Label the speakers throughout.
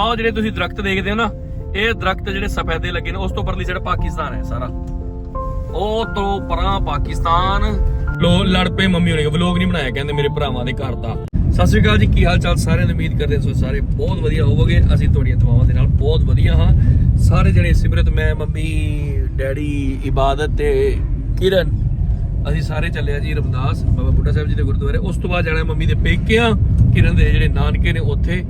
Speaker 1: ਆਹ ਜਿਹੜੇ ਤੁਸੀਂ ਦਰਖਤ ਦੇਖਦੇ ਹੋ ਨਾ, ਇਹ ਦਰਖਤ ਜਿਹੜੇ ਸਫੈਦੇ ਲੱਗੇ ਨੇ, ਉਸ ਤੋਂ ਪਰਲੀ ਸਾਈਡ ਪਾਕਿਸਤਾਨ ਹੈ ਸਾਰਾ। ਉਹ ਤੋਂ ਪਰਾਂ ਪਾਕਿਸਤਾਨ। ਲੋ, ਲੜ ਪਏ ਮੰਮੀ ਹੋਣੇ ਵਲੋਗ ਨਹੀਂ ਬਣਾਇਆ, ਕਹਿੰਦੇ ਮੇਰੇ ਭਰਾਵਾਂ ਦੇ ਘਰ ਦਾ। ਸਤਿ ਸ਼੍ਰੀ ਅਕਾਲ ਜੀ, ਕੀ ਹਾਲ ਚਾਲ? ਸਾਰਿਆਂ ਦੀ ਉਮੀਦ ਕਰਦੇ ਹਾਂ ਸਾਰੇ ਬਹੁਤ ਵਧੀਆ ਹੋਵੋਗੇ। ਅਸੀਂ ਤੁਹਾਡੀਆਂ ਦੁਆਵਾਂ ਦੇ ਨਾਲ ਬਹੁਤ ਵਧੀਆ ਹਾਂ। ਸਾਰੇ ਜਣੇ ਸਿਮਰਤ, ਮੈਂ, ਮੰਮੀ, ਡੈਡੀ, ਇਬਾਦਤ ਤੇ ਕਿਰਨ, ਅਸੀਂ ਸਾਰੇ ਚੱਲੇ ਆ ਜੀ ਰਮਦਾਸ, ਬਾਬਾ ਬੁੱਢਾ ਸਾਹਿਬ ਜੀ ਦੇ ਗੁਰਦੁਆਰੇ। ਉਸ ਤੋਂ ਬਾਅਦ ਜਾਣਾ ਮੰਮੀ ਦੇ ਪੇਕਿਆਂ। ਕਿਰਨ ਦੇ ਜਿਹੜੇ ਨਾਨਕੇ ਨੇ ਉੱਥੇ।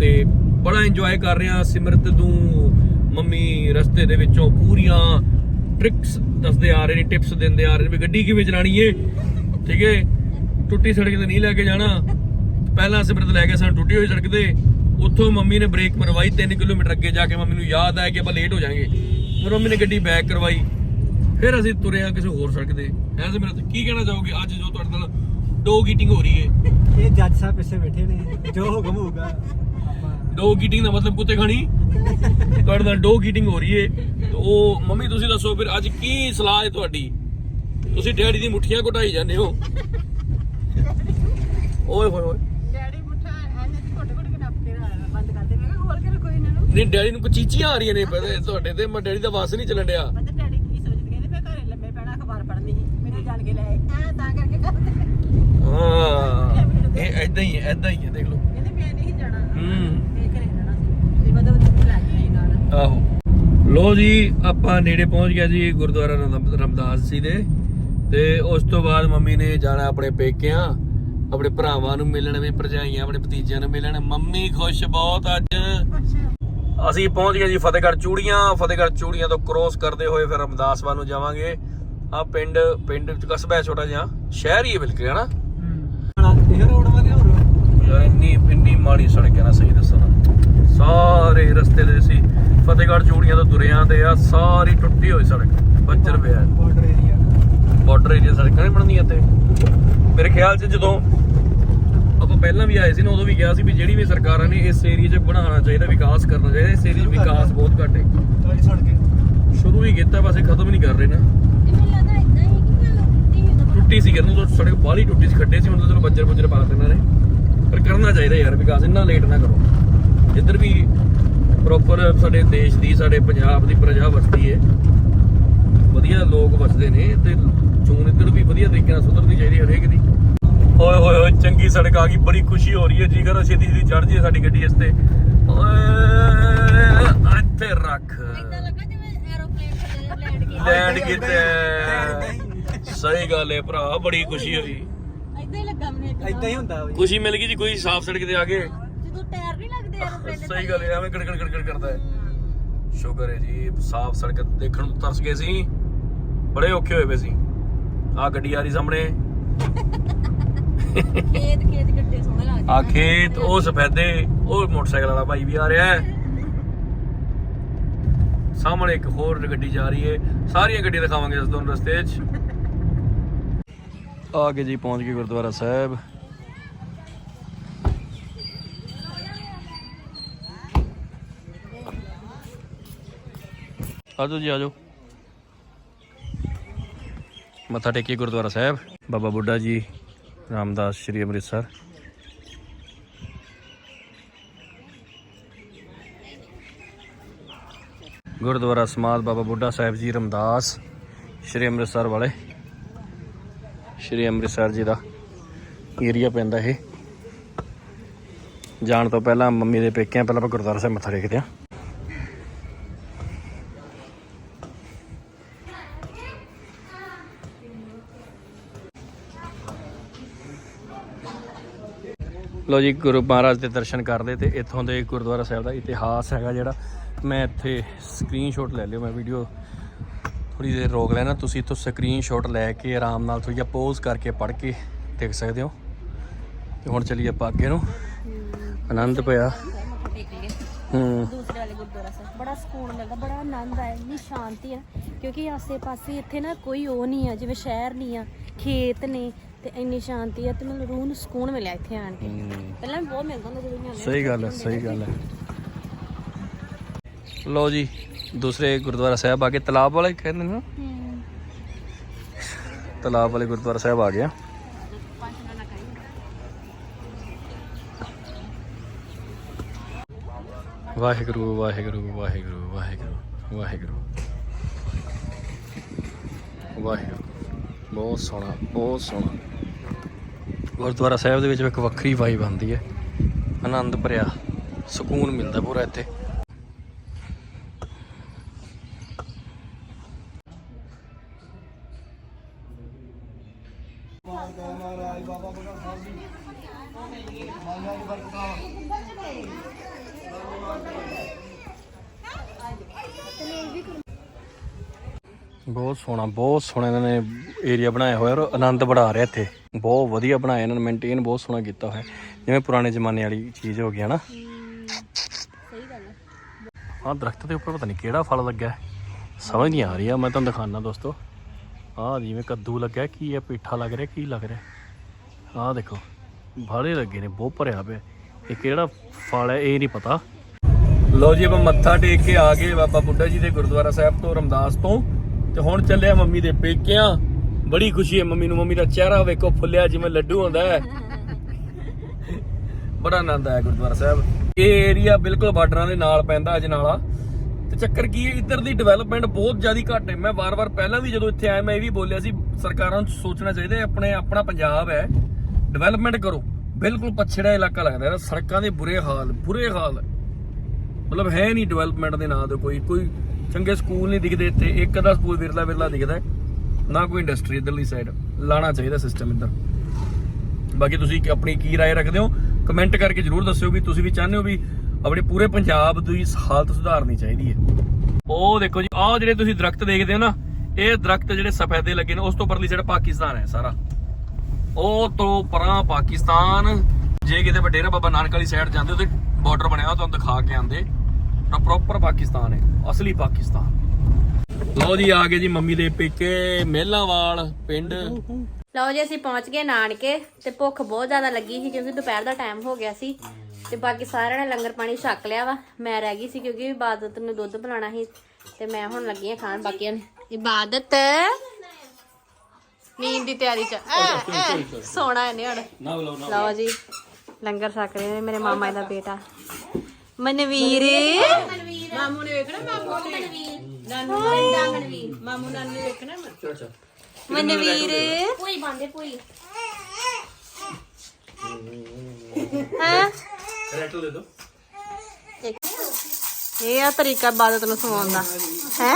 Speaker 1: ਤੇ ਬੜਾ ਇੰਜੋਏ ਕਰ ਰਿਹਾ ਸਿਮਰਤ ਨੂੰ। ਮੰਮੀ ਰਸਤੇ ਦੇ ਵਿੱਚੋਂ ਪੂਰੀਆਂ ਟ੍ਰਿਕਸ ਦੱਸਦੇ ਆ ਰਹੇ ਨੇ ਟਿਪਸ ਦਿੰਦੇ ਆ ਰਹੇ ਨੇ ਵੀ ਗੱਡੀ ਕਿਵੇਂ ਚਲਾਣੀ ਏ। ਠੀਕ ਏ? ਟੁੱਟੀ ਸੜਕ ਤੇ ਨਹੀਂ ਲੈ ਕੇ ਜਾਣਾ। ਪਹਿਲਾਂ ਸਿਮਰਤ ਲੈ ਕੇ ਸਾਨੂੰ ਟੁੱਟੀ ਹੋਈ ਸੜਕ ਤੇ। ਉੱਥੋਂ ਮੰਮੀ ਨੇ ਬ੍ਰੇਕ ਮਰਵਾਈ 3 ਕਿਲੋਮੀਟਰ ਅੱਗੇ ਜਾ ਕੇ ਮੰਮੀ ਨੂੰ ਯਾਦ ਆਇਆ ਕਿ ਆਪਾਂ ਲੇਟ ਹੋ ਜਾਾਂਗੇ। ਫਿਰ ਮੰਮੀ ਨੇ ਗੱਡੀ ਬੈਕ ਕਰਵਾਈ। ਫਿਰ ਅਸੀਂ ਤੁਰੇ ਆ ਕਿਸੇ ਹੋਰ ਸੜਕ ਤੇ। ਐ ਸਿਮਰਤ, ਕੀ ਕਹਿਣਾ ਚਾਹੋਗੇ? ਅੱਜ ਜੋ ਤੁਹਾਡੇ ਨਾਲ ਡੋਗ ਈਟਿੰਗ ਹੋ ਰਹੀ ਏ।
Speaker 2: ਇਹ ਜੱਜ ਸਾਹਿਬ ਪਿੱਛੇ ਬੈਠੇ ਨੇ, ਜੋ ਹੁਕਮ ਹੋਊਗਾ।
Speaker 1: ਡੋਗ ਈਟਿੰਗ ਦਾ ਮਤਲਬ ਕੁੱਤੇ ਖਾਣੀ। ਤੁਹਾਡੇ ਨਾਲ ਡੋਗ ਈਟਿੰਗ ਹੋ ਰਹੀ ਏ। ਤੇ ਉਹ ਮੰਮੀ ਤੁਸੀਂ ਦੱਸੋ ਫਿਰ ਅੱਜ ਕੀ ਸਲਾਹ ਹੈ ਤੁਹਾਡੀ? ਤੁਸੀਂ ਡੈਡੀ ਦੀ ਮੁੱਠੀਆਂ ਘੁਟਾਈ ਜਾਂਦੇ ਹੋ। ਓਏ ਹੋਏ ਹੋਏ।
Speaker 3: ਡੈਡੀ ਮੁੱਠਾ ਐਨੇ ਦੀ ਘੁੱਟ ਘੁੱਟ ਕੇ ਨੱਪ ਕੇ ਰਾ- ਬੰਦ ਕਰ ਦੇ। ਮੈਂ ਕਿਹਾ ਖੋਲ ਕੇ ਰੱਖੋ ਇਹਨਾਂ ਨੂੰ।
Speaker 1: ਨਹੀਂ ਡੈਡੀ ਨੂੰ ਕਚੀਚੀਆਂ ਆ ਰਹੀਆਂ ਨੇ ਪਤਾ ਤੁਹਾਡੇ ਤੇ ਮੈਂ ਡੈਡੀ ਦਾ ਵਾਸ ਨਹੀਂ ਚੱਲਣ ਡਿਆ।
Speaker 3: ਪਤਾ ਡੈਡੀ ਕੀ ਸੋਚਦੇ ਕਹਿੰਦੇ ਮੈਂ ਘਰੇ ਲੰਮੇ ਪੈਣਾ ਅਖਬਾਰ ਪੜ੍ਹਨੀ ਮੈਨੂੰ ਜਾਣ ਕੇ ਲੈ ਐ ਤਾਂ ਕਰਕੇ ਕਰਦੇ
Speaker 1: ਹਾਂ ਇਹ ਐਦਾਂ ਹੀ ਐਦਾਂ ਹੀ ਹੈ ਦੇਖ ਲਓ।
Speaker 3: ਕਹਿੰਦੇ ਮੈਂ ਨਹੀਂ ਜਾਣਾ।
Speaker 1: ਹੂੰ।
Speaker 3: ਲੈ ਕੇ ਆਈ ਨਾਲ।
Speaker 1: ਆਹੋ। ਲੋ ਜੀ ਆਪਾਂ ਨੇੜੇ ਪਹੁੰਚ ਗਿਆ ਜੀ ਗੁਰਦੁਆਰਾ ਰਮ- ਰਮਦਾਸ ਜੀ ਦੇ। ਤੇ ਉਸ ਤੋਂ ਬਾਅਦ ਮੰਮੀ ਨੇ ਜਾਣਾ ਆਪਣੇ ਪੇਕਿਆਂ ਆਪਣੇ ਭਰਾਵਾਂ ਨੂੰ ਮਿਲਣ ਵੀ ਭਰਜਾਈਆਂ ਆਪਣੇ ਭਤੀਜਿਆਂ ਨੂੰ ਮਿਲਣ। ਮੰਮੀ ਖੁਸ਼ ਬਹੁਤ ਅੱਜ। ਅਸੀਂ ਪਹੁੰਚ ਗਏ ਜੀ ਫਤਿਹਗੜ੍ਹ ਚੂੜੀਆਂ। ਫਤਿਹਗੜ੍ਹ ਚੂੜੀਆਂ ਤੋਂ ਕ੍ਰੋਸ ਕਰਦੇ ਹੋਏ ਫਿਰ ਰਮਦਾਸ ਵੱਲ ਨੂੰ ਜਾਵਾਂਗੇ। ਆ ਪਿੰਡ ਪਿੰਡ ਕਸਬਾ ਛੋਟਾ ਜਿਹਾ। ਸ਼ਹਿਰ ਹੈ ਬਿਲਕੁਲ ਹੈ ਨਾ
Speaker 2: ਹੂੰ ਇਹ ਰੋਡ ਵਾਲੇ ਹੋਰ
Speaker 1: ਯਾਰ ਇੰਨੀ ਇੰਨੀ ਮਾੜੀ ਸੜਕ ਹੈ ਨਾ ਸਹੀ ਦੱਸਾਂ ਤਾਂ। ਸਾਰੇ ਰਸਤੇ ਦੇ ਸੀ ਫਤਿਹਗੜ੍ਹ ਚੂੜੀਆਂ ਤੋਂ ਤੁਰੇ ਆਂ ਤੇ ਆ ਸਾਰੀ ਟੁੱਟੀ ਹੋਈ ਸੜਕ ਬੱਜਰ ਪਿਆ। ਹੈ।
Speaker 2: ਬਾਰਡਰ ਏਰੀਆ
Speaker 1: ਬਾਰਡਰ ਏਰੀਆ ਸੜਕਾਂ ਨਹੀਂ ਬਣਦੀਆਂ ਤੇ ਮੇਰੇ ਖਿਆਲ 'ਚ ਜਦੋਂ ਆਪਾਂ ਪਹਿਲਾਂ ਵੀ ਆਏ ਸੀ ਨਾ ਉਦੋਂ ਵੀ ਕਿਹਾ ਸੀ ਵੀ ਜਿਹੜੀ ਵੀ ਸਰਕਾਰਾਂ ਨੇ ਇਸ ਏਰੀਆ 'ਚ ਬਣਾਉਣਾ ਚਾਹੀਦਾ ਵਿਕਾਸ ਕਰਨਾ ਚਾਹੀਦਾ ਇਸ ਏਰੀਆ 'ਚ ਵਿਕਾਸ ਬਹੁਤ ਘੱਟ ਹੈ।
Speaker 2: ਤੁਹਾਡੀ ਸੜਕ
Speaker 1: ਸ਼ੁਰੂ ਹੀ ਕੀਤਾ ਬਸ ਇਹ ਖਤਮ ਨਹੀਂ ਕਰ ਰਹੇ ਨਾ। ਟੁੱਟੀ ਸੀ ਕਰਨ ਤੋਂ ਸੜਕ ਬਾਹਲੀ ਟੁੱਟੀ ਸੀ ਖੱਡੇ ਸੀ ਹੁਣ ਤਾਂ ਚਲੋ ਬੱਜਰ ਬੁੱਜਰ ਪਾ ਇਹਨਾਂ ਨੇ। ਪਰ ਕਰਨਾ ਚਾਹੀਦਾ ਯਾਰ ਵਿਕਾਸ ਇੰਨਾ ਲੇਟ ਨਾ ਕਰੋ। ਇੱਧਰ ਵੀ ਪ੍ਰੋਪਰ ਸਾਡੇ ਦੇਸ਼ ਦੀ ਸਾਡੇ ਪੰਜਾਬ ਦੀ ਪ੍ਰਜਾ ਵਸਦੀ ਹੈ ਵਧੀਆ ਲੋਕ ਵਸਦੇ ਨੇ ਤੇ ਚੋਣ ਇੱਧਰ ਵੀ ਵਧੀਆ ਤਰੀਕੇ ਨਾਲ ਸੁਧਰਨੀ ਚਾਹੀਦੀ ਹੈ ਹਰੇਕ ਦੀ। ਓਏ ਹੋਏ ਹੋਏ ਚੰਗੀ ਸੜਕ ਆ ਗਈ ਬੜੀ ਖੁਸ਼ੀ ਹੋ ਰਹੀ ਹੈ। ਜੀ ਕਰ ਛੇਤੀ ਛੇਤੀ ਚੜ ਜੀ ਸਾਡੀ ਗੱਡੀ ਇਸ ਤੇ। ਓਏ ਇੱਥੇ ਰੱਖ।
Speaker 3: ਲੈਂਡ ਕੀਤਾ
Speaker 1: ਸਹੀ ਗੱਲ ਹੈ ਭਰਾ ਬੜੀ ਖੁਸ਼ੀ ਹੋਈ।
Speaker 3: ਇਦਾਂ ਹੀ ਲੱਗਾ ਮੈਨੂੰ
Speaker 2: ਇਦਾਂ ਹੀ ਹੁੰਦਾ
Speaker 1: ਖੁਸ਼ੀ ਮਿਲ ਗਈ ਜੀ ਕੋਈ ਸਾਫ਼ ਸੜਕ ਤੇ ਆ ਗਏ
Speaker 3: ਜਦੋਂ ਐਰੋਪਲੇਨ
Speaker 1: ਸਹੀ ਗੱਲ ਹੈ ਐਵੇਂ ਗੜ ਗੜ ਗੜ ਗੜ ਕਰਦਾ ਹੈ। ਸ਼ੁਕਰ ਹੈ ਜੀ ਸਾਫ਼ ਸੜਕ ਦੇਖਣ ਨੂੰ ਤਰਸ ਗਏ ਸੀ। ਬੜੇ ਔਖੇ ਹੋਏ ਪਏ ਸੀ। ਆ ਗੱਡੀ ਆ ਰਹੀ ਸਾਹਮਣੇ।
Speaker 3: ਖੇਤ ਖੇਤ ਗੱਡੇ ਸੋਹਣੇ ਲੱਗਦੇ
Speaker 1: ਆ। ਖੇਤ ਉਹ ਸਫੈਦੇ ਉਹ ਮੋਟਰਸਾਈਕਲ ਵਾਲਾ ਭਾਈ ਵੀ ਆ ਰਿਹਾ ਹੈ। ਸਾਹਮਣੇ ਇੱਕ ਹੋਰ ਗੱਡੀ ਜਾ ਰਹੀ ਹੈ। ਸਾਰੀਆਂ ਗੱਡੀਆਂ ਦਿਖਾਵਾਂਗੇ ਇਸ ਦੋਨੋਂ ਰਸਤੇ 'ਚ। ਆ ਕੇ ਜੀ ਪਹੁੰਚ ਗਏ ਗੁਰਦੁਆਰਾ ਸਾਹਿਬ। ਆਜੋ ਜੀ, ਆਜੋ। ਮੱਥਾ ਟੇਕੀ ਗੁਰਦੁਆਰਾ ਸਾਹਿਬ। ਬਾਬਾ ਬੁੱਢਾ ਜੀ, ਰਾਮਦਾਸ ਸ਼੍ਰੀ ਅੰਮ੍ਰਿਤਸਰ। ਗੁਰਦੁਆਰਾ ਸਮਾਦ ਬਾਬਾ ਬੁੱਢਾ ਸਾਹਿਬ ਜੀ, ਰਮਦਾਸ ਸ਼੍ਰੀ ਅੰਮ੍ਰਿਤਸਰ ਵਾਲੇ। ਸ਼੍ਰੀ ਅੰਮ੍ਰਿਤਸਰ ਜੀ ਦਾ ਏਰੀਆ ਪੈਂਦਾ ਇਹ। ਜਾਣ ਤੋਂ ਪਹਿਲਾਂ ਮੰਮੀ ਦੇ ਪੇਕਿਆਂ, ਪਹਿਲਾਂ ਆਪਾਂ ਗੁਰਦੁਆਰਾ ਸਾਹਿਬ ਮੱਥਾ ਟੇਕਦੇ ਹਾਂ। ਲੋ ਜੀ, ਗੁਰੂ ਮਹਾਰਾਜ ਦੇ ਦਰਸ਼ਨ ਕਰਦੇ ਤੇ ਇੱਥੋਂ ਦੇ ਗੁਰਦੁਆਰਾ ਸਾਹਿਬ ਦਾ ਇਤਿਹਾਸ ਹੈਗਾ ਜਿਹੜਾ ਮੈਂ ਇੱਥੇ ਸਕਰੀਨਸ਼ਾਟ ਲੈ ਲਿਓ, ਮੈਂ ਵੀਡੀਓ ਥੋੜੀ ਦੇਰ ਰੋਕ ਲੈਣਾ। ਤੁਸੀਂ ਇੱਥੋਂ ਸਕਰੀਨਸ਼ਾਟ ਲੈ ਕੇ ਆਰਾਮ ਨਾਲ ਥੋੜੀ ਜਿਹਾ ਪੋਜ਼ ਕਰਕੇ ਪੜ੍ਹ ਕੇ ਦੇਖ ਸਕਦੇ ਹੋ। ਤੇ ਹੁਣ ਚੱਲੀਏ ਆਪਾਂ ਅੱਗੇ ਨੂੰ। ਆਨੰਦ ਪਿਆ। ਹੂੰ।
Speaker 3: ਦੂਸਰੇ ਵਾਲੇ ਗੁਰਦੁਆਰਾ ਸਾਹਿਬ, ਬੜਾ ਸਕੂਨ ਲੱਗਾ, ਬੜਾ ਆਨੰਦ ਆਇਆ, ਇੰਨੀ ਸ਼ਾਂਤੀ ਹੈ ਕਿਉਂਕਿ ਆਸੇ-ਪਾਸੇ ਇੱਥੇ ਨਾ ਕੋਈ ਉਹ ਨਹੀਂ ਆ, ਜਿਵੇਂ ਸ਼ਹਿਰ ਨਹੀਂ ਆ, ਖੇਤ ਨੇ ਤੇ ਇੰਨੀ ਸ਼ਾਂਤੀ ਹੈ ਤੇ ਮੈਨੂੰ ਰੂਹ ਨੂੰ ਸਕੂਨ ਮਿਲਿਆ ਇੱਥੇ ਆਣ ਕੇ। ਪਹਿਲਾਂ ਵੀ ਬਹੁਤ ਮਿਲਦਾ ਹੁੰਦਾ ਜਦੋਂ ਵੀ ਆਉਂਦੇ
Speaker 1: ਸਹੀ ਗੱਲ ਹੈ ਸਹੀ ਗੱਲ ਹੈ। ਲੋ ਜੀ ਦੂਸਰੇ ਗੁਰਦੁਆਰਾ ਸਾਹਿਬ ਆ ਗਏ। ਤਲਾਬ ਵਾਲੇ ਕਹਿੰਦੇ ਨੇ। ਤਲਾਬ ਵਾਲੇ ਗੁਰਦੁਆਰਾ ਸਾਹਿਬ ਆ ਗਿਆ। ਵਾਹਿਗੁਰੂ ਵਾਹਿਗੁਰੂ ਵਾਹਿਗੁਰੂ ਵਾਹਿਗੁਰੂ ਵਾਹਿਗੁਰੂ। ਵਾਹਿਗੁਰੂ। ਬਹੁਤ ਸੋਹਣਾ ਬਹੁਤ ਸੋਹਣਾ। ਗੁਰਦੁਆਰਾ ਸਾਹਿਬ ਦੇ ਵਿੱਚ ਇੱਕ ਵੱਖਰੀ ਵਾਈਬ ਆਉਂਦੀ ਹੈ। ਆਨੰਦ ਭਰਿਆ ਸਕੂਨ ਮਿਲਦਾ ਪੂਰਾ ਇੱਥੇ। ਬਹੁਤ ਸੋਹਣਾ ਬਹੁਤ ਸੋਹਣਾ ਇਹਨਾਂ ਨੇ ਏਰੀਆ ਬਣਾਇਆ ਹੋਇਆ ਔਰ ਆਨੰਦ ਬੜਾ ਆ ਰਿਹਾ ਇੱਥੇ। ਬਹੁਤ ਵਧੀਆ ਬਣਾਇਆ ਇਹਨਾਂ ਨੇ ਮੇਨਟੇਨ ਬਹੁਤ ਸੋਹਣਾ ਕੀਤਾ ਹੋਇਆ। ਜਿਵੇਂ ਪੁਰਾਣੇ ਜ਼ਮਾਨੇ ਵਾਲੀ ਚੀਜ਼ ਹੋ ਗਈ ਹੈ ਨਾ
Speaker 3: ਸਹੀ ਗੱਲ ਹੈ
Speaker 1: ਆਹ ਦਰਖਤ ਦੇ ਉੱਪਰ ਪਤਾ ਨਹੀਂ ਕਿਹੜਾ ਫਲ ਲੱਗਾ ਹੈ। ਸਮਝ ਨਹੀਂ ਆ ਰਹੀ ਆ, ਮੈਂ ਤੁਹਾਨੂੰ ਦਿਖਾਣਾ ਦੋਸਤੋ। ਆਹ ਜਿਵੇਂ ਕੱਦੂ ਲੱਗਾ ਕੀ ਹੈ ਪੀਠਾ ਲੱਗ ਰਿਹਾ, ਕੀ ਲੱਗ ਰਿਹਾ? ਆਹ ਦੇਖੋ, ਬਾਲੇ ਲੱਗੇ ਨੇ, ਬਹੁਤ ਭਰਿਆ ਪਿਆ। ਇਹ ਕਿਹੜਾ ਫਲ ਹੈ, ਇਹ ਨਹੀਂ ਪਤਾ। ਲੋ ਜੀ, ਆਪਾਂ ਮੱਥਾ ਟੇਕ ਕੇ ਆ ਗਏ ਬਾਬਾ ਬੁੱਢਾ ਜੀ ਦੇ ਗੁਰਦੁਆਰਾ ਸਾਹਿਬ ਤੋਂ, ਰਮਦਾਸ ਤੋਂ। ਤੇ ਹੁਣ ਚੱਲਿਆ ਮੰਮੀ ਦੇ ਪੇਕਿਆਂ। ਬੜੀ ਖੁਸ਼ੀ ਹੈ ਮੰਮੀ ਨੂੰ। ਮੰਮੀ ਦਾ ਚਿਹਰਾ ਵੇਖੋ, ਫੁੱਲਿਆ ਜਿਵੇਂ ਲੱਡੂ ਹੁੰਦਾ ਹੈ। ਬੜਾ ਆਨੰਦ ਆਇਆ ਗੁਰਦੁਆਰਾ ਸਾਹਿਬ। ਇਹ ਏਰੀਆ ਬਿਲਕੁਲ ਬਾਰਡਰਾਂ ਦੇ ਨਾਲ ਪੈਂਦਾ ਅਜਨਾਲਾ। ਤੇ ਚੱਕਰ ਕੀ ਹੈ, ਇੱਧਰ ਦੀ ਡਿਵੈਲਪਮੈਂਟ ਬਹੁਤ ਜ਼ਿਆਦਾ ਘੱਟ ਹੈ। ਮੈਂ ਵਾਰ-ਵਾਰ ਪਹਿਲਾਂ ਵੀ ਜਦੋਂ ਇੱਥੇ ਆਇਆ, ਮੈਂ ਇਹ ਵੀ ਬੋਲਿਆ ਸੀ, ਸਰਕਾਰਾਂ ਨੂੰ ਸੋਚਣਾ ਚਾਹੀਦਾ ਆਪਣੇ ਆਪਣਾ ਪੰਜਾਬ ਹੈ। ਡਿਵੈਲਪਮੈਂਟ ਕਰੋ। ਬਿਲਕੁਲ ਪਛੜਿਆ ਇਲਾਕਾ ਲੱਗਦਾ ਹੈ। ਸੜਕਾਂ ਦੇ ਬੁਰੇ ਹਾਲ ਬੁਰੇ ਹਾਲ। ਮਤਲਬ ਹੈ ਨਹੀਂ ਡਿਵੈਲਪਮੈਂਟ ਦੇ ਨਾਂ ਤੇ ਕੋਈ ਕੋਈ ਚੰਗੇ ਸਕੂਲ ਨਹੀਂ ਦਿਖਦੇ ਇੱਥੇ ਇੱਕ ਅੱਧਾ ਸਕੂਲ ਵਿਰਲਾ ਵਿਰਲਾ ਦਿਖਦਾ ਹੈ ਨਾ ਕੋਈ ਇੰਡਸਟਰੀ ਇਧਰਲੀ ਸਾਈਡ ਲਾਣਾ ਚਾਹੀਦਾ ਸਿਸਟਮ ਇੱਧਰ ਬਾਕੀ ਤੁਸੀਂ ਕੀ- ਆਪਣੀ ਕੀ رائے ਰੱਖਦੇ ਹੋ ਕਮੈਂਟ ਕਰਕੇ ਜਰੂਰ ਦੱਸਿਓ ਵੀ ਤੁਸੀਂ ਵੀ ਚਾਹੁੰਦੇ ਹੋ ਵੀ ਆਪਣੇ ਪੂਰੇ ਪੰਜਾਬ ਦੀ ਇਸ ਹਾਲਤ ਸੁਧਾਰਨੀ ਚਾਹੀਦੀ ਹੈ ਉਹ ਦੇਖੋ ਜੀ ਆਹ ਜਿਹੜੇ ਤੁਸੀਂ ਦਰਖਤ ਦੇਖਦੇ ਹੋ ਨਾ ਇਹ ਦਰਖਤ ਜਿਹੜੇ ਸਫੈਦੇ ਲੱਗੇ ਨੇ ਉਸ ਤੋਂ ਪਰਲੀ ਸਾਈਡ ਪਾਕਿਸਤਾਨ ਹੈ ਸਾਰਾ ਉਹ ਤੋਂ ਪਰਾਂ ਪਾਕਿਸਤਾਨ ਜੇ ਕਿਤੇ ਵੱਡੇਰਾ ਬਾਬਾ ਨਾਨਕ ਵਾਲੀ ਸਾਈਡ ਜਾਂਦੇ ਹੋ ਤੇ ਬਾਰਡਰ ਬਣਿਆ ਹੋਇਆ ਤੁਹਾਨੂੰ ਦਿਖਾ ਕੇ ਆਂਦੇ ਤਾਂ ਪ੍ਰੋਪਰ ਪਾਕਿਸਤਾਨ ਹੈ ਅਸਲੀ ਪਾਕਿਸਤਾਨ। ਲਓ ਜੀ ਆ ਗਏ ਜੀ ਮੰਮੀ ਦੇ ਪੇਕੇ ਮਹਿਲਾਵਾਲ ਪਿੰਡ।
Speaker 3: ਲਓ ਜੀ ਅਸੀਂ ਪਹੁੰਚ ਗਏ ਨਾਨਕੇ ਤੇ ਭੁੱਖ ਬਹੁਤ ਜ਼ਿਆਦਾ ਲੱਗੀ ਸੀ ਕਿਉਂਕਿ ਦੁਪਹਿਰ ਦਾ ਟਾਈਮ ਹੋ ਗਿਆ ਸੀ ਤੇ ਬਾਕੀ ਸਾਰਿਆਂ ਨੇ ਲੰਗਰ ਪਾਣੀ ਛਕ ਲਿਆ ਵਾ। ਮੈਂ ਰਹਿ ਗਈ ਸੀ ਕਿਉਂਕਿ ਇਬਾਦਤ ਨੂੰ ਦੁੱਧ ਪਿਲਾਉਣਾ ਸੀ ਤੇ ਮੈਂ ਹੁਣ ਲੱਗੀ ਆ ਖਾਣ ਬਾਕੀਆਂ ਨੇ। ਇਬਾਦਤ? ਨੀਂਦ ਦੀ ਤਿਆਰੀ ਚ। ਐ, ਐ, ਸੋਣਾ ਇਹਨੇ ਹੁਣ।
Speaker 1: ਨਾ ਬੁਲਾਓ ਨਾ
Speaker 3: ਲਓ। ਜੀ ਲੰਗਰ ਛਕ ਰਹੇ ਨੇ ਮੇਰੇ ਮਾਮਾ ਦਾ ਬੇਟਾ। ਮਨਵੀਰ। ਮਾਮੂ ਨੇ ਵੇਖਣਾ ਮਾਮੂ ਨੇ ਨਾਨੂ ਮਨਵੀਰ। ਮਾਮੂ ਨਾਨੂ ਨੇ ਵੇਖਣਾ
Speaker 1: ਅੱਛਾ ਅੱਛਾ
Speaker 3: ਮਨਵੀਰ ਪੂਈ ਬਾਂਦੇ ਪੂਈ ਹਾਂ?
Speaker 1: ਰੈਟਲ ਦੇ ਦੋ
Speaker 3: ਇਹ ਆ ਤਰੀਕਾ ਇਬਾਦਤ ਨੂੰ ਸਵਾਉਣ ਦਾ। ਹੈ?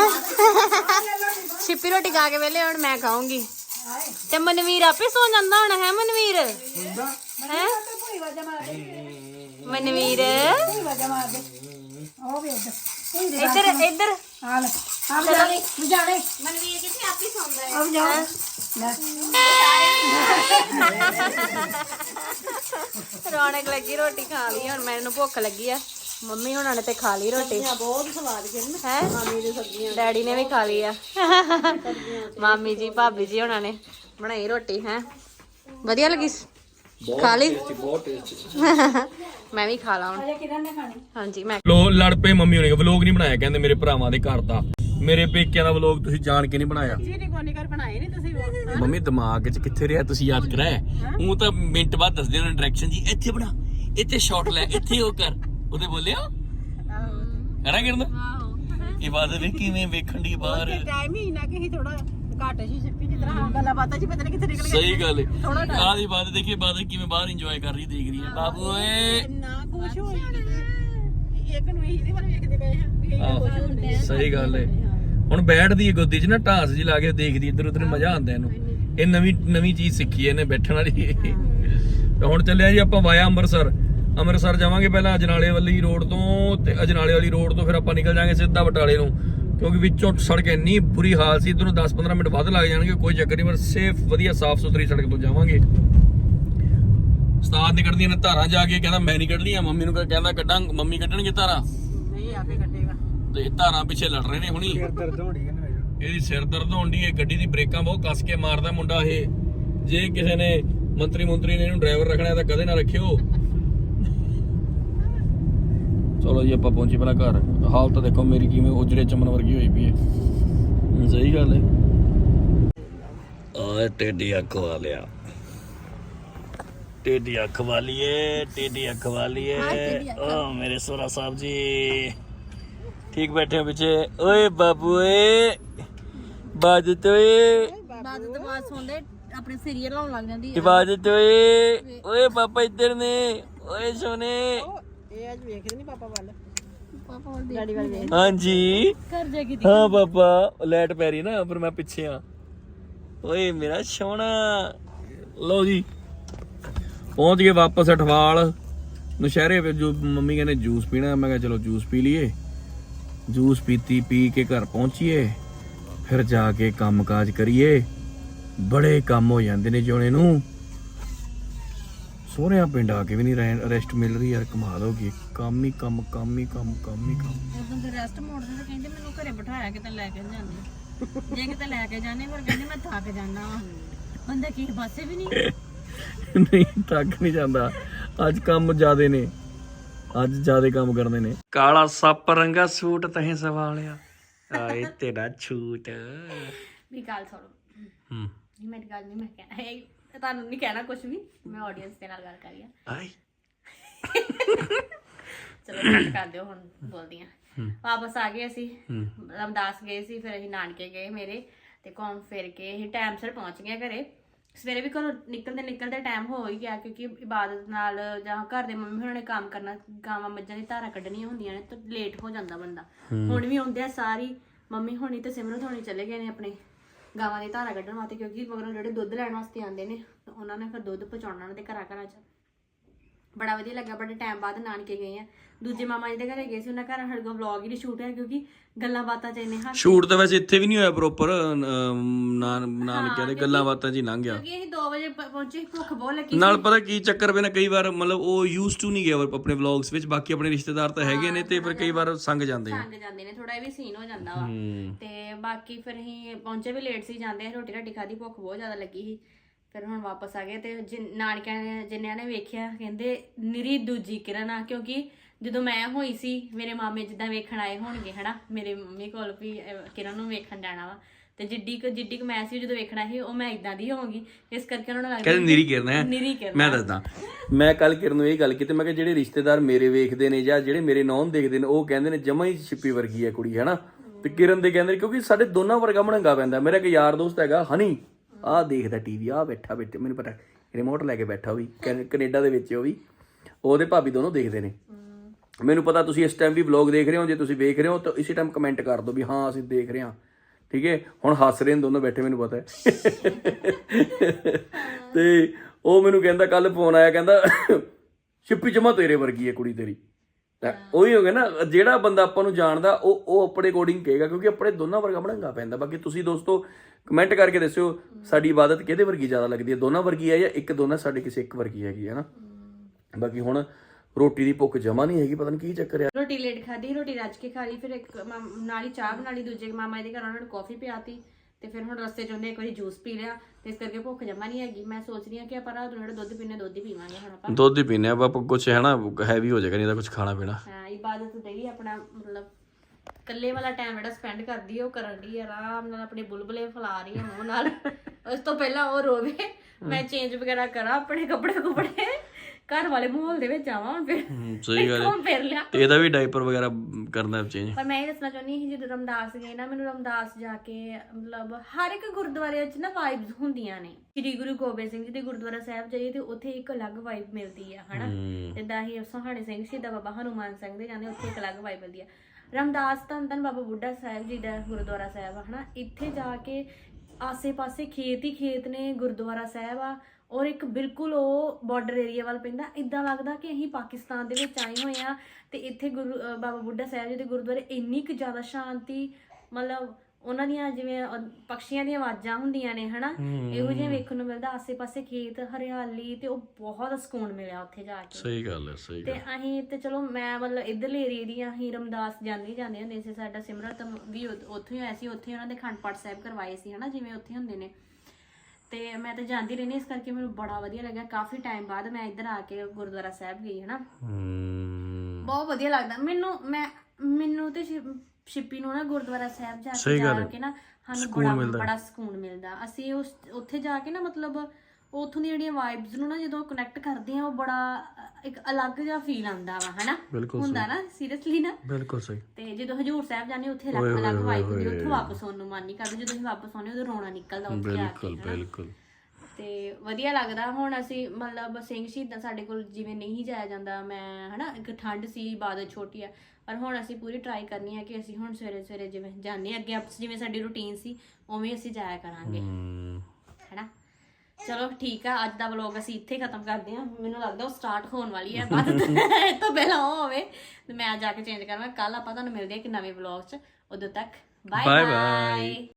Speaker 3: ਛਿੱਪੀ ਰੋਟੀ ਖਾ ਕੇ ਵੇਲੇ ਹੁਣ ਮੈਂ ਖਾਉਂਗੀ ਤੇ ਮਨਵੀਰ ਆਪੇ ਸੌ ਜਾਂਦਾ ਹੁਣ ਹੈ ਮਨਵੀਰ? ਹੈ? ਮਨਵੀਰ। ਇੱਧਰ ਇੱਧਰ। ਮਨਵੀਰ ਕਿੱਥੇ ਆਪੇ ਸੌਂਦਾ ਹੈ। ਰੌਣਕ ਲੱਗੀ ਰੋਟੀ ਖਾ ਲਈ। ਹੁਣ ਮੈਨੂੰ ਭੁੱਖ ਲੱਗੀ ਆ। ਮੰਮੀ ਹੁਣਾਂ ਨੇ ਤੇ ਖਾ ਲਈ ਰੋਟੀ। ਬਹੁਤ ਸਵਾਦ ਕਿਰਨ ਹੈ? ਮਾਮੀ ਦੀ ਸਬਜ਼ੀਆਂ। ਡੈਡੀ ਨੇ ਵੀ ਖਾ ਲਈ ਆ। ਮਾਮੀ ਜੀ ਭਾਬੀ ਜੀ ਹੁਣਾਂ ਨੇ ਬਣਾਈ ਰੋਟੀ ਹੈ? ਵਧੀਆ ਲੱਗੀ ਖਾ ਲਈ?
Speaker 1: ਬਹੁਤ ਟੇਸਟੀ
Speaker 3: ਮੈਂ ਵੀ ਖਾ ਲਾਂ ਹੁਣ। ਹਾਂਜੀ ਮੈਂ
Speaker 1: ਲੋ ਲੜ ਪਏ ਮੰਮੀ ਹੋਣੇ ਵਲੋਗ ਨਹੀਂ ਬਣਾਇਆ ਕਹਿੰਦੇ ਮੇਰੇ ਭਰਾਵਾਂ ਦੇ ਘਰ ਦਾ। ਮੇਰੇ ਪੇਕਿਆਂ ਦਾ ਵਲੋਗ ਤੁਸੀਂ ਜਾਣ ਕੇ ਨਹੀਂ ਬਣਾਇਆ। ਮੰਮੀ ਦਿਮਾਗ 'ਚ ਕਿੱਥੇ ਰਿਹਾ ਤੁਸੀਂ ਯਾਦ ਕਰਾਇਆ? ਉਹ ਤਾਂ ਮਿੰਟ ਬਾਅਦ ਦੱਸਦੇ ਨੇ ਡਾਇਰੈਕਸ਼ਨ ਜੀ ਇੱਥੇ ਬਣਾ ਇੱਥੇ ਸ਼ਾਟ ਲੈ ਇੱਥੇ ਉਹ ਕਰ। ਉਹਦੇ ਬੋਲਿਆ ਕਰਾ ਕਿਰਨ ਇਬਾਦਤ ਵੀ ਕਿਵੇਂ ਵੇਖਣ ਦੀ ਬਾਹਰ?
Speaker 4: ਟਾਈਮ ਹੀ ਨਾ ਕਿ ਥੋੜਾ ਘੱਟ ਸੀ ਛਿੱਪੀ ਜਿਸ ਤਰ੍ਹਾਂ ਗੱਲਾਂ ਬਾਤਾਂ ਚ ਪਤਾ ਨਹੀਂ ਕਿੱਥੇ ਨਿਕਲ
Speaker 1: ਸਹੀ ਗੱਲ ਹੈ ਆਹ ਦੀ ਬਾਤ ਦੇਖੀ ਬਾਦਲ ਕਿਵੇਂ ਬਾਹਰ ਇੰਜੋਏ ਕਰ ਰਹੀ ਦੇਖ ਰਹੀ ਹੈ ਬਾਬੂ ਓਏ।
Speaker 4: ਨਾ ਖੁਸ਼ ਹੋਈ ਇੱਕ ਨੂੰ ਇਹਦੇ ਵੱਲ ਵੇਖਦੇ ਪਏ ਹਾਂ ਵੀ ਇਹ
Speaker 1: ਆਹ,
Speaker 4: ਖੁਸ਼ ਹੁੰਦੇ ਆ।
Speaker 1: ਸਹੀ ਗੱਲ ਹੈ ਹੁਣ ਬੈਠਦੀ ਹੈ ਗੋਦੀ 'ਚ ਨਾ ਢਾਸ ਜੀ ਲਾ ਕੇ ਦੇਖਦੀ ਇੱਧਰ ਉੱਧਰ ਮਜ਼ਾ ਆਉਂਦਾ ਇਹਨੂੰ। ਇਹ ਨਵੀਂ ਨਵੀਂ ਚੀਜ਼ ਸਿੱਖੀ ਹੈ ਇਹਨੇ ਬੈਠਣ ਵਾਲੀ। ਤੇ ਹੁਣ ਚੱਲਿਆ ਜੀ ਆਪਾਂ ਵਾਇਆ ਅੰਮ੍ਰਿਤਸਰ। ਅੰਮ੍ਰਿਤਸਰ ਜਾਵਾਂਗੇ ਪਹਿਲਾਂ ਅਜਨਾਲੇ ਵਾਲੀ ਰੋਡ ਤੋਂ ਤੇ ਅਜਨਾਲੇ ਵਾਲੀ ਰੋਡ ਤੋਂ ਫਿਰ ਆਪਾਂ ਨਿਕਲ ਜਾਾਂਗੇ ਸਿੱਧਾ ਬਟਾਲੇ ਨੂੰ। ਕਿਉਂਕਿ ਵਿੱਚੋਂ ਸੜਕ ਇੰਨੀ ਬੁਰੀ ਹਾਲ ਸੀ ਇਧਰੋਂ 10-15 ਮਿੰਟ ਵੱਧ ਲੱਗ ਜਾਣਗੇ ਕੋਈ ਚੱਕਰ ਨਹੀਂ ਪਰ ਸੇਫ ਵਧੀਆ ਸਾਫ਼ ਸੁਥਰੀ ਸੜਕ ਤੋਂ ਜਾਵਾਂਗੇ। ਉਸਤਾਦ ਨੇ ਕੱਢਦੀਆਂ ਨੇ ਧਾਰਾਂ ਜਾ ਕੇ ਕਹਿੰਦਾ ਮੈਂ ਨਹੀਂ ਕੱਢਣੀਆਂ ਮੰਮੀ ਨੂੰ ਕਹਿੰਦਾ ਕੱਢਾਂ ਮੰਮੀ ਕੱਢਣਗੇ ਧਾਰਾਂ।
Speaker 4: ਨਹੀਂ ਆਪੇ ਕੱਟੇਗਾ
Speaker 1: ਤੇ ਧਾਰਾਂ ਪਿੱਛੇ ਲੜ ਰਹੇ ਨੇ ਹੁਣੀ।
Speaker 2: ਸਿਰ ਦਰਦ ਹੋਣੀ
Speaker 1: ਇਹਦੀ ਸਿਰ ਦਰਦ ਹੋਣਦੀ ਹੈ ਗੱਡੀ ਦੀ ਬ੍ਰੇਕਾਂ ਬਹੁਤ ਕੱਸ ਕੇ ਮਾਰਦਾ ਮੁੰਡਾ ਇਹ। ਜੇ ਕਿਸੇ ਨੇ ਮੰਤਰੀ ਮੰਤਰੀ ਨੇ ਇਹਨੂੰ ਡਰਾਈਵਰ ਰੱਖਣਾ ਤਾਂ ਕਦੇ ਨਾ ਰੱਖਿਓ। ਚਲੋ ਜੀ ਆਪਾਂ ਪਹੁੰਚੇ ਪਹਿਲਾਂ ਘਰ। ਹਾਲਤ ਦੇਖੋ ਮੇਰੀ ਕਿਵੇਂ ਉਜੜੇ ਚਮਨ ਵਰਗੀ ਹੋਈ ਪਈ ਹੈ। ਸਹੀ ਗੱਲ ਹੈ। ਓਏ ਟੇਡੀ ਅੱਖ ਵਾਲਿਆ। ਟੇਡੀ ਅੱਖ ਵਾਲੀਏ ਟੇਡੀ ਅੱਖ ਵਾਲੀਏ। ਓ ਮੇਰੇ ਸੋਰਾ ਸਾਹਿਬ ਜੀ। ਠੀਕ ਬੈਠੇ ਹੋ ਪਿੱਛੇ। ਓਏ ਬਾਬੂ ਓਏ। ਬਾਜਤ ਓਏ।
Speaker 3: ਬਾਅਦ ਸੌਂਦੇ ਆਪਣੇ ਸੀਰੀਅਲ ਲਾਉਣ ਲੱਗ ਜਾਂਦੀ।
Speaker 1: ਇਬਾਦਤ ਓਏ। ਓਏ ਪਾਪਾ ਇੱਧਰ ਨੇ। ਓਏ ਸੋਨੇ
Speaker 4: ਇਹ ਅੱਜ ਵੇਖਦੇ ਨਹੀਂ ਪਾਪਾ ਵੱਲ?
Speaker 3: ਪਾਪਾ ਵੱਲ
Speaker 4: ਡੈਡੀ ਵੱਲ ਵੇਖ
Speaker 1: ਹਾਂਜੀ।
Speaker 3: ਘਰ ਜਾ ਕੇ
Speaker 1: ਹਾਂ ਪਾਪਾ ਲਾਈਟ ਪੈ ਰਹੀ ਨਾ ਪਰ ਮੈਂ ਪਿੱਛੇ ਆ। ਓਏ ਮੇਰਾ ਸੋਹਣਾ। ਲਓ ਜੀ। ਪਹੁੰਚ ਗਏ ਵਾਪਸ ਅਠਵਾਲ। ਨਸ਼ਹਿਰੇ ਵਿੱਚ ਜੋ ਮੰਮੀ ਕਹਿੰਦੇ ਜੂਸ ਪੀਣਾ। ਮੈਂ ਕਿਹਾ ਚਲੋ ਜੂਸ ਪੀ ਲਈਏ। ਜੂਸ ਪੀਤੀ ਪੀ ਕੇ ਘਰ ਪਹੁੰਚੀਏ। ਫਿਰ ਜਾ ਕੇ ਕੰਮਕਾਜ ਕਰੀਏ। ਬੜੇ ਕੰਮ ਹੋ ਜਾਂਦੇ ਨੇ ਜੋਣੇ ਨੂੰ। ਸੋਹਰਿਆਂ ਪਿੰਡ ਆ ਕੇ ਵੀ ਨਹੀਂ ਰੈਸਟ ਮਿਲ ਰਹੀ ਯਾਰ ਕਮਾਲ ਹੋ ਗਈ ਕੰਮ ਹੀ ਕੰਮ ਕੰਮ ਹੀ ਕੰਮ ਕੰਮ ਹੀ ਕੰਮ।
Speaker 3: ਉਦੋਂ ਤੇ ਰੈਸਟ ਮੋੜਦੇ ਤੇ ਕਹਿੰਦੇ ਮੈਨੂੰ ਘਰੇ ਬਿਠਾਇਆ ਕਿਤੇ ਲੈ ਕੇ ਜਾਂਦੇ। ਜੇ ਕਿਤੇ ਲੈ ਕੇ ਜਾਣੇ ਪਰ ਕਹਿੰਦੇ ਮੈਂ ਥੱਕ ਜਾਣਾ ਵਾ। ਬੰਦਾ ਕੀ ਪਾਸੇ ਵੀ ਨਹੀਂ।
Speaker 1: ਨਹੀਂ ਤੱਕ ਨਹੀਂ ਜਾਂਦਾ। ਅੱਜ ਕੰਮ ਜ਼ਿਆਦੇ ਨੇ। ਅੱਜ ਜ਼ਿਆਦੇ ਕੰਮ ਕਰਨੇ ਨੇ। ਕਾਲਾ ਸੱਪ ਰੰਗਾ ਸੂਟ ਤਹੀਂ ਸਵਾਲਿਆ। ਆਏ ਤੇਰਾ ਛੂਟ।
Speaker 3: ਵੀ ਗੱਲ ਸੁਣੋ।
Speaker 1: ਹੂੰ।
Speaker 3: ਨਹੀਂ ਮੇਰੀ ਗੱਲ ਨਹੀਂ ਮੈਂ ਕਹਿਣਾ ਇਹ ਤੁਹਾਨੂੰ ਨਹੀਂ ਕਹਿਣਾ ਕੁਝ ਵੀ ਮੈਂ ਆਡੀਅנס ਦੇ ਨਾਲ ਗੱਲ ਕਰ ਰਹੀ
Speaker 1: ਆਈ।
Speaker 3: ਚਲੋ ਕੱਟ ਕਰ ਦਿਓ ਹੁਣ ਬੋਲਦੀ ਹਾਂ। ਵਾਪਸ ਆ ਗਏ ਅਸੀਂ। ਰਮਦਾਸ ਗਏ ਸੀ ਫਿਰ ਅਸੀਂ ਨਾਨਕੇ ਗਏ ਮੇਰੇ ਤੇ ਘੁੰਮ ਫਿਰ ਕੇ ਅਸੀਂ ਟਾਈਮ ਸਿਰ ਪਹੁੰਚ ਗਏ ਘਰੇ। ਸਵੇਰੇ ਵੀ ਘਰੋਂ ਨਿਕਲਦੇ ਨਿਕਲਦੇ ਟਾਈਮ ਹੋ ਹੀ ਗਿਆ ਕਿਉਂਕਿ ਇਬਾਦਤ ਨਾਲ ਜਾਂ ਘਰ ਦੇ ਮੰਮੀ ਹੋਣਾ ਨੇ ਕੰਮ ਕਰਨਾ ਗਾਵਾਂ ਮੱਝਾਂ ਦੀ ਧਾਰਾਂ ਕੱਢਣੀਆਂ ਹੁੰਦੀਆਂ ਨੇ ਤਾਂ ਲੇਟ ਹੋ ਜਾਂਦਾ ਬੰਦਾ। ਹੁਣ ਵੀ ਆਉਂਦੇ ਆ ਸਾਰੀ ਮੰਮੀ ਹੋਣੀ ਤੇ ਸਿਮਰਤ ਹੋਣੀ ਚਲੇ ਗਏ ਨੇ ਆਪਣੇ। ਗਾਵਾਂ ਦੀ ਧਾਰਾ ਕੱਢਣ ਵਾਸਤੇ, ਕਿਉਂਕਿ ਮਗਰੋਂ ਜਿਹੜੇ ਦੁੱਧ ਲੈਣ ਵਾਸਤੇ ਆਉਂਦੇ ਨੇ, ਉਹਨਾਂ ਨੇ ਫਿਰ ਦੁੱਧ ਪਹੁੰਚਾਉਣਾ ਉਹਨਾਂ ਦੇ ਘਰਾਂ ਘਰਾਂ 'ਚ। ਬੜਾ ਵਧੀਆ ਲੱਗਾ ਬੜੇ ਟਾਈਮ ਬਾਅਦ ਨਾਨਕੇ ਗਏ ਆ। ਦੂਜੇ ਮਾਮਾ ਜੀ ਦੇ ਘਰੇ ਗਏ ਸੀ ਉਹਨਾਂ ਘਰ ਕੋਲ ਵਲੌਗ ਹੀ ਨਹੀਂ ਸ਼ੂਟ ਹੈ ਕਿਉਂਕਿ ਗੱਲਾਂ ਬਾਤਾਂ ਚ ਇੰਨੇ ਹੱਸ
Speaker 1: ਸ਼ੂਟ ਤਾਂ ਵੈਸੇ ਇੱਥੇ ਵੀ ਨਹੀਂ ਹੋਇਆ ਪ੍ਰੋਪਰ ਨਾਨਕਿਆਂ ਦੇ ਗੱਲਾਂ ਬਾਤਾਂ ਜੀ ਲੰਘ ਗਿਆ।
Speaker 3: ਕਿਉਂਕਿ ਅਸੀਂ 2 ਵਜੇ ਪ- ਪਹੁੰਚੇ ਭੁੱਖ ਬਹੁਤ ਲੱਗੀ
Speaker 1: ਨਾਲ ਪਤਾ ਕੀ ਚੱਕਰ ਨਾ ਕਈ ਵਾਰ ਮਤਲਬ ਉਹ ਯੂਜ਼ ਟੂ ਨਹੀਂ ਗਿਆ ਆਪਣੇ ਵਲੌਗਸ ਵਿੱਚ ਬਾਕੀ ਆਪਣੇ ਰਿਸ਼ਤੇਦਾਰ ਤਾਂ ਹੈਗੇ ਨੇ ਤੇ ਫਿਰ ਕਈ ਵਾਰ ਸੰਗ ਜਾਂਦੇ ਆ।
Speaker 3: ਸੰਗ ਜਾਂਦੇ ਨੇ ਥੋੜਾ ਇਹ ਵੀ ਸੀਨ ਹੋ ਜਾਂਦਾ ਵਾ।
Speaker 1: ਹੂੰ।
Speaker 3: ਤੇ ਬਾਕੀ ਫਿਰ ਅਸੀਂ ਪਹੁੰਚੇ ਵੀ ਲੇਟ ਸੀ ਜਾਂਦੇ ਰੋਟੀ ਰਾਟੀ ਖਾਦੀ ਭੁੱਖ ਬਹੁਤ ਜ਼ਿਆਦਾ ਲੱਗੀ ਸੀ। ਫਿਰ ਹੁਣ ਵਾਪਸ ਆ ਗਏ ਤੇ ਜਿਨ- ਨਾਨਕਿਆਂ ਨੇ ਜਿੰਨਿਆਂ ਨੇ ਵੇਖਿਆ ਕਹਿੰਦੇ ਨਿਰੀ ਦੂਜੀ ਕਿਰਨ ਆ ਕਿਉਂਕਿ ਜਦੋਂ ਮੈਂ ਹੋਈ ਸੀ ਮੇਰੇ ਮਾਮੇ ਜਿੱਦਾਂ ਵੇਖਣ ਆਏ ਹੋਣਗੇ ਹਨਾ? ਮੇਰੇ ਮੰਮੀ ਕੋਲ ਵੀ ਅਹ, ਕਿਰਨ ਨੂੰ ਵੇਖਣ ਜਾਣਾ ਵਾ। ਤੇ ਜਿੱਡੀ ਕੁ ਜਿੱਡੀ ਕੁ ਮੈਂ ਸੀ ਜਦੋਂ ਵੇਖਣਾ ਸੀ ਉਹ ਮੈਂ ਇਦਾਂ ਦੀ ਹੋਵਾਂਗੀ ਇਸ ਕਰਕੇ ਉਹਨਾਂ ਨੂੰ ਲੱਗਦਾ
Speaker 1: ਕਹਿੰਦੇ ਨਿਰੀ ਕਿਰਨ ਹੈ।
Speaker 3: ਨਿਰੀ ਕਿਰਨ
Speaker 1: ਮੈਂ ਦੱਸਦਾ। ਮੈਂ ਕੱਲ ਕਿਰਨ ਨੂੰ ਇਹ ਗੱਲ ਕੀਤੀ ਮੈਂ ਕਿਹਾ ਜਿਹੜੇ ਰਿਸ਼ਤੇਦਾਰ ਮੇਰੇ ਵੇਖਦੇ ਨੇ ਜਾਂ ਜਿਹੜੇ ਮੇਰੇ ਨੌਨ ਦੇਖਦੇ ਨੇ ਉਹ ਕਹਿੰਦੇ ਨੇ ਜਮਾ ਹੀ ਛਿੱਪੀ ਵਰਗੀ ਹੈ ਕੁੜੀ ਹੈਨਾ? ਤੇ ਕਿਰਨ ਦੇ ਕਹਿੰਦੇ ਨੇ ਕਿਉਂਕਿ ਸਾਡੇ ਦੋਨਾਂ ਵਰਗਾ ਬਣਾਂਗਾ ਪੈਂਦਾ। ਮੇਰਾ ਇੱਕ ਯਾਰ ਦੋਸਤ ਹੈਗਾ ਹਨੀ। ਆਹ ਦੇਖਦਾ ਟੀਵੀ ਆਹ ਬੈਠਾ ਬੈਠੇ ਮੈਨੂੰ ਪਤਾ ਰਿਮੋਟ ਲੈ ਕੇ ਬੈਠਾ ਉਹ ਵੀ ਕੈਨ- ਕੈਨੇਡਾ ਦੇ ਵਿੱਚ ਉਹ ਵੀ ਉਹਦੇ ਭਾਬੀ ਦੋਨੋਂ ਦੇਖਦੇ ਨੇ। ਮੈਨੂੰ ਪਤਾ ਤੁਸੀਂ ਇਸ ਟਾਈਮ ਵੀ ਵਲੌਗ ਦੇਖ ਰਹੇ ਹੋ ਜੇ ਤੁਸੀਂ ਵੇਖ ਰਹੇ ਹੋ ਤਾਂ ਇਸੇ ਟਾਈਮ ਕਮੈਂਟ ਕਰ ਦਿਓ ਵੀ ਹਾਂ ਅਸੀਂ ਦੇਖ ਰਹੇ ਹਾਂ। ਠੀਕ ਹੈ? ਹੁਣ ਹੱਸ ਰਹੇ ਨੇ ਦੋਨੋਂ ਬੈਠੇ ਮੈਨੂੰ ਪਤਾ ਹੈ। ਤੇ ਉਹ ਮੈਨੂੰ ਕਹਿੰਦਾ ਕੱਲ ਫੋਨ ਆਇਆ ਕਹਿੰਦਾ ਛਿੱਪੀ ਜਮਾ ਤੇਰੇ ਵਰਗੀ ਹੈ ਕੁੜੀ ਤੇਰੀ। ਤਾਂ ਉਹੀ ਹੋ ਗਿਆ ਨਾ ਜਿਹੜਾ ਬੰਦਾ ਆਪਾਂ ਨੂੰ ਜਾਣਦਾ ਉਹ ਉਹ ਆਪਣੇ ਅਕੋਰਡਿੰਗ ਕਹੇਗਾ ਕਿਉਂਕਿ ਆਪਣੇ ਦੋਨਾਂ ਵਰਗਾ ਬਣਾਂਗਾ ਪੈਂਦਾ। ਬਾਕੀ ਤੁਸੀਂ ਦੋਸਤੋ ਕਮੈਂਟ ਕਰਕੇ ਦੱਸਿਓ ਸਾਡੀ ਇਬਾਦਤ ਕਿਹਦੇ ਵਰਗੀ ਜ਼ਿਆਦਾ ਲੱਗਦੀ ਹੈ? ਦੋਨਾਂ ਵਰਗੀ ਹੈ ਜਾਂ ਇੱਕ ਦੋਨਾਂ ਸਾਡੇ ਕਿਸੇ ਇੱਕ ਵਰਗੀ ਹੈਗੀ ਹੈ ਨਾ? ਬਾਕੀ ਹੁਣ ਰੋਟੀ ਦੀ ਭੁੱਖ ਜਮਾ ਨਹੀਂ ਹੈਗੀ ਪਤਾ ਨਹੀਂ ਕੀ ਚੱਕਰ ਆ।
Speaker 3: ਰੋਟੀ ਲੇਟ ਖਾਦੀ ਰੋਟੀ ਰੱਜ ਕੇ ਖਾ ਲਈ ਫਿਰ ਇੱਕ ਮਾਮ- ਨਾਲ ਹੀ ਚਾਹ ਬਣਾ ਲਈ ਦੂਜੇ ਮਾਮਾ ਜੀ ਦੇ ਘਰ ਉਹਨਾਂ ਨੂੰ ਕਾਫੀ ਪਿਆਤੀ ਤੇ ਫਿਰ ਹੁਣ ਰਸਤੇ ਚ ਉਹਨੇ ਇੱਕ ਵਾਰੀ ਜੂਸ ਪੀ ਲਿਆ ਤੇ ਇਸ ਕਰਕੇ ਭੁੱਖ ਜਮਾ ਨਹੀਂ ਹੈਗੀ। ਮੈਂ ਸੋਚ ਰਹੀ ਹਾਂ ਕਿ ਆਪਾਂ ਰਾਤ ਨੂੰ ਜਿਹੜਾ ਦੁੱਧ ਪੀਣੇ ਦੁੱਧ ਹੀ ਪੀਵਾਂਗੇ ਹੁਣ ਆਪਾਂ।
Speaker 1: ਦੁੱਧ ਹੀ ਪੀਨੇ ਆ ਆਪਾਂ ਕੁਝ ਹੈ ਨਾ ਹੈਵੀ ਹੋ ਜਾਏਗਾ ਨਹੀਂ ਤਾਂ ਕੁਝ ਖਾਣਾ ਪੀਣਾ।
Speaker 3: ਹਾਂ ਇਬਾਦਤ ਡੇਲੀ ਆਪਣਾ ਮਤਲਬ ਇਕੱਲੇ ਵਾਲਾ ਟਾਈਮ ਜਿਹੜਾ ਸਪੈਂਡ ਕਰਦੀ ਉਹ ਕਰਨ ਦੀ ਆਰਾਮ ਨਾਲ ਆਪਣੇ ਬੁਲਬੁਲੇ ਫਲਾ ਰਹੀ ਹੈ ਮੂੰਹ ਨਾਲ। ਉਸ ਤੋਂ ਪਹਿਲਾਂ ਉਹ ਰੋਵੇ ਮੈਂ ਚੇਂਜ ਵਗੈਰਾ ਕਰਾਂ ਆਪਣੇ ਕੱਪੜੇ ਕੁਪੜੇ ਘਰ ਵਾਲੇ ਮਾਹੌਲ ਦੇ ਵਿੱਚ ਜਾਵਾਂ ਹੁਣ ਫਿਰ।
Speaker 1: ਸਹੀ ਗੱਲ ਹੈ
Speaker 3: ਘੁੰਮ ਫਿਰ ਲਿਆ।
Speaker 1: ਤੇ ਇਹਦਾ ਵੀ ਡਾਈਪਰ ਵਗੈਰਾ ਕਰਨਾ ਚੇਂਜ
Speaker 3: ਪਰ ਮੈਂ ਇਹ ਦੱਸਣਾ ਚਾਹੁੰਦੀ ਸੀ ਜਦੋਂ ਰਮਦਾਸ ਗਏ ਨਾ ਮੈਨੂੰ ਰਮਦਾਸ ਜਾ ਕੇ ਮਤਲਬ ਹਰ ਇੱਕ ਗੁਰਦੁਆਰੇ 'ਚ ਨਾ ਵਾਈਬਸ ਹੁੰਦੀਆਂ ਨੇ। ਸ੍ਰੀ ਗੁਰੂ ਗੋਬਿੰਦ ਸਿੰਘ ਜੀ ਦੇ ਗੁਰਦੁਆਰਾ ਸਾਹਿਬ ਜਾਈਏ ਤੇ ਉੱਥੇ ਇੱਕ ਅਲੱਗ ਵਾਈਬ ਮਿਲਦੀ ਆ ਹਨਾ? ਜਿੱਦਾਂ ਹੀ ਸੋਹਾਣੇ ਸਿੰਘ ਸ਼ਹੀਦਾਂ ਬਾਬਾ ਹਨੂਮਾਨ ਸਿੰਘ ਦੇ ਜਾਂਦੇ ਉੱਥੇ ਇੱਕ ਅਲੱਗ ਵਾਈਬ ਮਿਲਦੀ ਆ। ਰਮਦਾਸ ਧੰਨ ਧੰਨ ਬਾਬਾ ਬੁੱਢਾ ਸਾਹਿਬ ਜੀ ਦਾ ਗੁਰਦੁਆਰਾ ਸਾਹਿਬ ਆ, ਹਨਾ? ਇੱਥੇ ਜਾ ਕੇ ਆਸੇ-ਪਾਸੇ ਖੇਤ ਹੀ ਖੇਤ ਨੇ ਗੁਰਦੁਆਰਾ ਸਾਹਿਬ ਆ, ਔਰ ਇੱਕ ਬਿਲਕੁਲ ਉਹ ਬਾਰਡਰ ਏਰੀਆ ਵੱਲ ਪੈਂਦਾ। ਇਦਾਂ ਲੱਗਦਾ ਕਿ ਅਸੀਂ ਪਾਕਿਸਤਾਨ ਦੇ ਵਿੱਚ ਆਏ ਹੋਏ ਆ ਤੇ ਇੱਥੇ ਗੁਰੂ ਬਾਬਾ ਬੁੱਢਾ ਸਾਹਿਬ ਜੀ ਦੇ ਗੁਰਦੁਆਰੇ ਇੰਨੀ ਕੁ ਜ਼ਿਆਦਾ ਸ਼ਾਂਤੀ, ਮਤਲਬ ਉਹਨਾਂ ਦੀਆਂ ਜਿਵੇਂ ਅਹ ਪੰਛੀਆਂ ਦੀਆਂ ਆਵਾਜ਼ਾਂ ਹੁੰਦੀਆਂ ਨੇ ਹਨਾ? ਇਹੋ ਜਿਹਾ ਵੇਖਣ ਨੂੰ ਮਿਲਦਾ ਆਸੇ-ਪਾਸੇ ਖੇਤ ਹਰਿਆਲੀ ਤੇ ਉਹ ਬਹੁਤ ਸਕੂਨ ਮਿਲਿਆ ਉੱਥੇ ਜਾ ਕੇ।
Speaker 1: ਸਹੀ ਗੱਲ ਹੈ ਸਹੀ
Speaker 3: ਤੇ ਅਸੀਂ ਤੇ ਚਲੋ ਮੈਂ ਮਤਲਬ ਇਧਰਲੇ ਏਰੀਏ ਦੀ ਆ, ਅਸੀਂ ਰਮਦਾਸ ਜਾਂਦੇ ਹੀ ਜਾਂਦੇ ਹੁੰਦੇ ਸੀ ਸਾਡਾ ਸਿਮਰਤ ਵੀ ਉ- ਉੱਥੋਂ ਹੀ ਹੋਇਆ ਸੀ ਉੱਥੇ ਉਹਨਾਂ ਦੇ ਖੰਡ ਪਾਠ ਸਾਹਿਬ ਕਰਵਾਏ ਸੀ ਹਨਾ ਜਿਵੇਂ ਉੱਥੇ ਹੁੰਦੇ ਨੇ। ਤੇ ਮੈਂ ਤਾਂ ਜਾਂਦੀ ਰਹਿੰਦੀ ਇਸ ਕਰਕੇ ਮੈਨੂੰ ਬੜਾ ਵਧੀਆ ਲੱਗਾ ਕਾਫੀ ਟਾਈਮ ਬਾਅਦ ਮੈਂ ਇੱਧਰ ਆ ਕੇ ਗੁਰਦੁਆਰਾ ਸਾਹਿਬ ਗਈ ਹਨਾ।
Speaker 1: ਹੂੰ।
Speaker 3: ਬਹੁਤ ਵਧੀਆ ਲੱਗਦਾ। ਮੈਨੂੰ ਮੈਂ ਮੈਨੂੰ ਤੇ ਸ਼ਿੱਪੀ ਨੂੰ ਨਾ ਗੁਰਦੁਆਰਾ ਸਾਹਿਬ ਜਾ ਕੇ
Speaker 1: ਸਹੀ ਗੱਲ
Speaker 3: ਜਾ
Speaker 1: ਹੈ।
Speaker 3: ਕੇ ਨਾ ਸਾਨੂੰ ਬੜਾ ਬੜਾ ਸਕੂਨ ਮਿਲਦਾ। ਅਸੀਂ ਉਸ ਉੱਥੇ ਜਾ ਕੇ ਨਾ ਮਤਲਬ ਉਥੋਂ ਦੀਆਂ ਜਿਹੜੀਆਂ ਵਾਈਬਸ ਨੂੰ ਨਾ ਜਦੋਂ ਕਨੈਕਟ ਕਰਦੇ ਆ ਉਹ ਬੜਾ ਅ, ਇੱਕ ਅਲੱਗ ਜਿਹਾ ਫੀਲ ਆਉਂਦਾ ਵਾ ਹਨਾ?
Speaker 1: ਬਿਲਕੁਲ
Speaker 3: ਹੁੰਦਾ ਨਾ ਸੀਰੀਅਸਲੀ ਨਾ?
Speaker 1: ਬਿਲਕੁਲ ਸਹੀ।
Speaker 3: ਤੇ ਜਦੋਂ ਹਜੂਰ ਸਾਹਿਬ ਜਾਂਦੇ ਉੱਥੇ ਅਲੱਗ ਅਲੱਗ ਵਾਈਬ ਹੁੰਦੀ ਉੱਥੋਂ ਵਾਪਸ ਆਉਣ ਨੂੰ ਮਨ ਨਹੀਂ ਕਰਦਾ ਜਦੋਂ ਅਸੀਂ ਵਾਪਸ ਆਉਂਦੇ ਉਦੋਂ ਰੋਣਾ ਨਿਕਲਦਾ ਉੱਥੇ ਆ ਕੇ ਹਨਾ।
Speaker 1: ਬਿਲਕੁਲ।
Speaker 3: ਤੇ ਵਧੀਆ ਲੱਗਦਾ। ਹੁਣ ਅਸੀਂ ਮਤਲਬ ਸਿੰਘ ਸ਼ਹੀਦਾਂ ਸਾਡੇ ਕੋਲ ਜਿਵੇਂ ਨਹੀਂ ਜਾਇਆ ਜਾਂਦਾ ਮੈਂ ਹਨਾ ਇੱਕ ਠੰਡ ਸੀ ਇਬਾਦਤ ਛੋਟੀ ਆ ਪਰ ਹੁਣ ਅਸੀਂ ਪੂਰੀ ਟਰਾਈ ਕਰਨੀ ਹੈ ਕਿ ਅਸੀਂ ਹੁਣ ਸਵੇਰੇ ਸਵੇਰੇ ਜਿਵੇਂ ਜਾਂਦੇ ਹਾਂ, ਅੱਗੇ ਆਪ ਜਿਵੇਂ ਸਾਡੀ ਰੁਟੀਨ ਸੀ ਉਵੇਂ ਅਸੀਂ ਜਾਇਆ ਕਰਾਂਗੇ।
Speaker 1: ਹਮ,
Speaker 3: ਹੈਨਾ? ਚਲੋ ਠੀਕ ਆ ਅੱਜ ਦਾ ਵਲੌਗ ਅਸੀਂ ਇੱਥੇ ਖਤਮ ਕਰਦੇ ਹਾਂ ਮੈਨੂੰ ਲੱਗਦਾ ਉਹ ਸਟਾਰਟ ਹੋਣ ਵਾਲੀ ਹੈ ਬਾਅਦ ਇਹ ਤੋਂ ਪਹਿਲਾਂ ਉਹ ਹੋਵੇ ਤੇ ਮੈਂ ਜਾ ਕੇ ਚੇਂਜ ਕਰਾਂਗਾ। ਕੱਲ ਆਪਾਂ ਤੁਹਾਨੂੰ ਮਿਲਦੇ ਹਾਂ ਇੱਕ ਨਵੇਂ ਵਲੌਗ 'ਚ। ਉਦੋਂ ਤੱਕ ਬਾਏ
Speaker 1: Bye bye.
Speaker 3: ਬਾਏ